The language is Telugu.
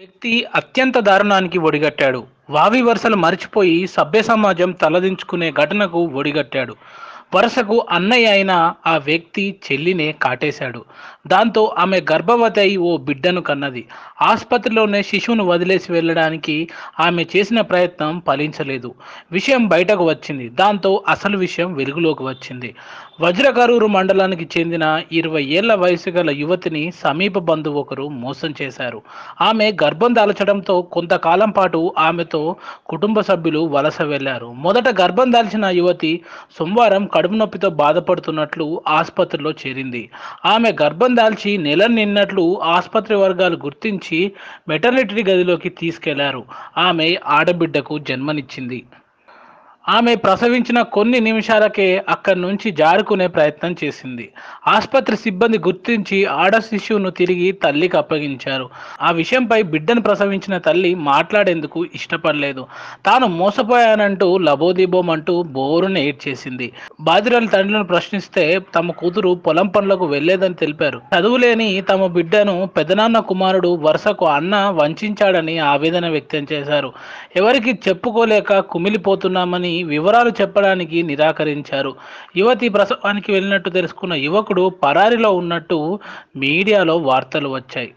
వ్యక్తి అత్యంత దారుణానికి ఒడిగట్టాడు. వావి వరుసలు మరిచిపోయి సభ్య సమాజం తలదించుకునే ఘటనకు ఒడిగట్టాడు. వరుసకు అన్నయ్య అయిన ఆ వ్యక్తి చెల్లినే కాటేశాడు. దాంతో ఆమె గర్భవతి అయి ఓ బిడ్డను కన్నది. ఆసుపత్రిలోనే శిశువును వదిలేసి వెళ్ళడానికి ఆమె చేసిన ప్రయత్నం ఫలించలేదు. విషయం బయటకు వచ్చింది. దాంతో అసలు విషయం వెలుగులోకి వచ్చింది. వజ్రకరూరు మండలానికి చెందిన ఇరవై ఏళ్ళ వయసు గల యువతిని సమీప బంధువు ఒకరు మోసం చేశారు. ఆమె గర్భం దాల్చడంతో కొంతకాలం పాటు ఆమెతో కుటుంబ సభ్యులు వలస వెళ్ళారు. మొదట గర్భం దాల్చిన యువతి సోమవారం కడుపు నొప్పితో బాధపడుతున్నట్లు ఆసుపత్రిలో చేరింది. ఆమె గర్భం దాల్చి నెల నిన్నట్లు ఆసుపత్రి వర్గాలు గుర్తించి మెటర్నిటీ గదిలోకి తీసుకెళ్ళారు. ఆమె ఆడబిడ్డకు జన్మనిచ్చింది. ఆమె ప్రసవించిన కొన్ని నిమిషాలకే అక్కడి నుంచి జారుకునే ప్రయత్నం చేసింది. ఆసుపత్రి సిబ్బంది గుర్తించి ఆడ శిశువును తిరిగి తల్లికి అప్పగించారు. ఆ విషయంపై బిడ్డను ప్రసవించిన తల్లి మాట్లాడేందుకు ఇష్టపడలేదు. తాను మోసపోయానంటూ లబోదిబోమంటూ అంటూ ఏడ్చేసింది. బాధిరాల తండ్రిని ప్రశ్నిస్తే తమ కూతురు పొలం పనులకు వెళ్ళేదని తెలిపారు. చదువులేని తమ బిడ్డను పెదనాన్న కుమారుడు వరుసకు అన్న వంచాడని ఆవేదన వ్యక్తం చేశారు. ఎవరికి చెప్పుకోలేక కుమిలిపోతున్నామని వివరాలు చెప్పడానికి నిరాకరించారు. యువతి ప్రసవానికి వెళ్ళినట్టు తెలుసుకున్న యువకుడు పరారిలో ఉన్నట్టు మీడియాలో వార్తలు వచ్చాయి.